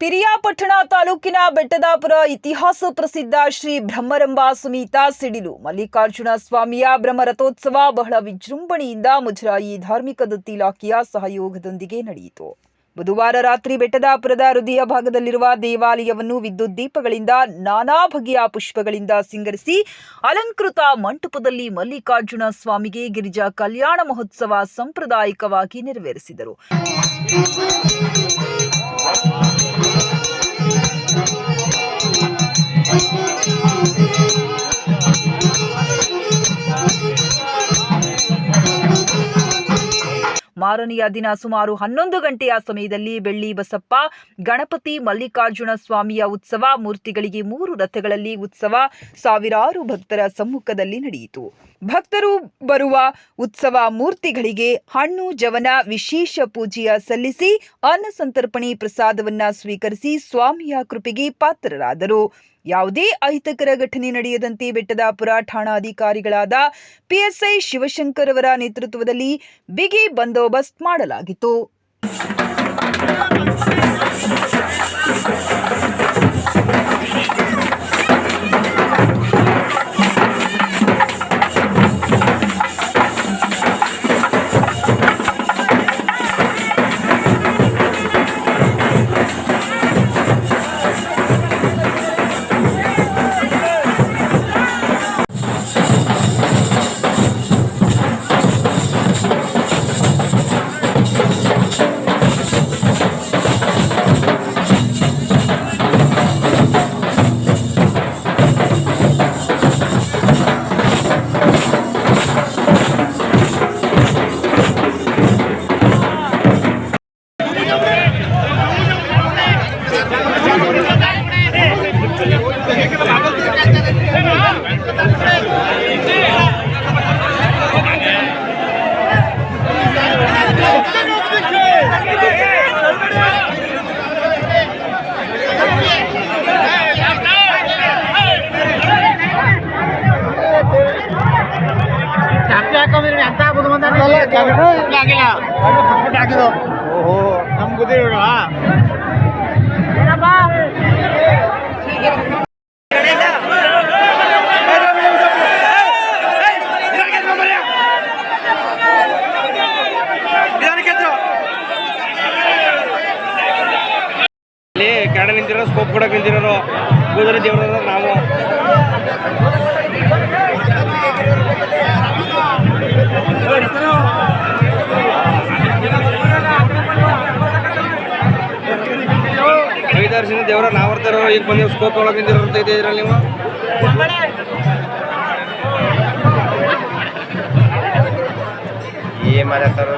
ಪಿರಿಯಾಪಟ್ಟಣ ತಾಲೂಕಿನ ಬೆಟ್ಟದಾಪುರ ಇತಿಹಾಸ ಪ್ರಸಿದ್ಧ ಶ್ರೀ ಬ್ರಹ್ಮರಂಭ ಸುಮೀತ ಸಿಡಿಲು. ಮಲ್ಲಿಕಾರ್ಜುನ ಸ್ವಾಮಿಯ ಬ್ರಹ್ಮರಥೋತ್ಸವ ಬಹಳ ವಿಜೃಂಭಣೆಯಿಂದ ಮುಜರಾಯಿ ಧಾರ್ಮಿಕ ದತ್ತಿ ಇಲಾಖೆಯ ಸಹಯೋಗದೊಂದಿಗೆ ನಡೆಯಿತು. ಬುಧವಾರ ರಾತ್ರಿ ಬೆಟ್ಟದಾಪುರದ ಹೃದಯ ಭಾಗದಲ್ಲಿರುವ ದೇವಾಲಯವನ್ನು ವಿದ್ಯುತ್ ದೀಪಗಳಿಂದ ನಾನಾ ಬಗೆಯ ಪುಷ್ಪಗಳಿಂದ ಸಿಂಗರಿಸಿ, ಅಲಂಕೃತ ಮಂಟಪದಲ್ಲಿ ಮಲ್ಲಿಕಾರ್ಜುನ ಸ್ವಾಮಿಗೆ ಗಿರಿಜಾ ಕಲ್ಯಾಣ ಮಹೋತ್ಸವ ಸಾಂಪ್ರದಾಯಿಕವಾಗಿ ನೆರವೇರಿಸಿದರು. ಮಾರನೆಯ ದಿನ ಸುಮಾರು ಹನ್ನೊಂದು ಗಂಟೆಯ ಸಮಯದಲ್ಲಿ ಬೆಳ್ಳಿ ಬಸಪ್ಪ, ಗಣಪತಿ ಮಲ್ಲಿಕಾರ್ಜುನ ಸ್ವಾಮಿಯ ಉತ್ಸವ, ಮೂರ್ತಿಗಳಿಗೆ ಮೂರು ರಥಗಳಲ್ಲಿ ಉತ್ಸವ ಸಾವಿರಾರು ಭಕ್ತರ ಸಮ್ಮುಖದಲ್ಲಿ ನಡೆಯಿತು. ಭಕ್ತರು ಬರುವ ಉತ್ಸವ ಮೂರ್ತಿಗಳಿಗೆ ಹಣ್ಣು, ಜವನ, ವಿಶೇಷ ಪೂಜೆಯ ಸಲ್ಲಿಸಿ ಅನ್ನ ಸಂತರ್ಪಣೆ ಪ್ರಸಾದವನ್ನ ಸ್ವೀಕರಿಸಿ ಸ್ವಾಮಿಯ ಕೃಪೆಗೆ ಪಾತ್ರರಾದರು. ಯಾವುದೇ ಅಹಿತಕರ ಘಟನೆ ನಡೆಯದಂತೆ ಬೆಟ್ಟದಾಪುರ ಠಾಣಾಧಿಕಾರಿಗಳಾದ ಪಿಎಸ್ಐ ಶಿವಶಂಕರ್ ಅವರ ನೇತೃತ್ವದಲ್ಲಿ ಬಿಗಿ ಬಂದೋಬಸ್ತ್ ಮಾಡಲಾಗಿತ್ತು. ಓಹೋ ಕೆಳಗಡೆ ನಿಂತಿರೋ ಸ್ಕೋಪ್ ಕೂಡ ನಿಂತಿರೋರು ಕೂದಲು ದೇವ್ರ ನಾವು. ಐದಾರು ದೇವರ ನಾವು ಬರ್ತಾರೋ ಈಗ ಬಂದು ಸ್ಕೋಪ್ ಒಳಗೆ ಇದೆ ಇದ್ರಲ್ಲಿ ನೀವು? ಏನ್? ಮಾತಾಡ್ತಾರೋ